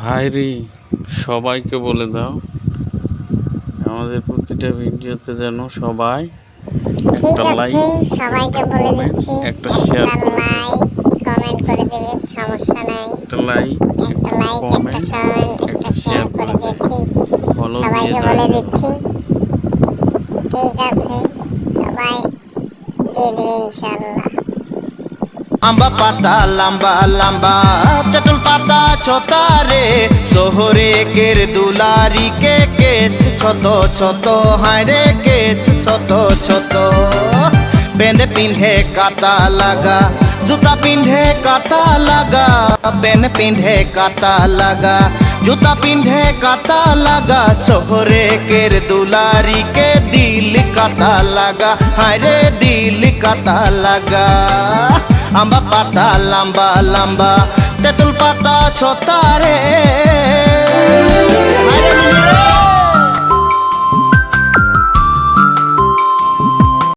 ভাইরি সবাইকে বলে দাও আমাদের প্রতিটা ভিডিওতে যেন সবাই একটা লাইক সবাইকে বলে দিচ্ছি একটা একটা লাইক কমেন্ট করে দিবেন সমস্যা নাই। একটা লাইক একটা লাইক একটা comment, কমেন্ট একটা শেয়ার করে। দিচ্ছি। ফলো সবাইকে বলে দিচ্ছি। ঠিক আছে সবাই দিয়ে দেবে ইনশাল্লাহ আম্বা পাতা লম্বা লম্বা। চটুল পাতা ছোতা রে, শহরে কের দুলারি কে কেচ ছোট ছোট হায় রে কেচ ছোট ছোট পেন পিন্ধে কাতা লাগা, জুতা পিন্ধে কাতা লাগা, পেন পিন্ধে কাতা লাগা, জুতা পিন্ধে কাতা লাগা, শহরে কের দুলারি কে দিল কাতা লাগা, হায় রে দিল কাতা লাগা। আম্বা পাতা লম্বা লম্বা তেঁতুল পাতা ছোতা রে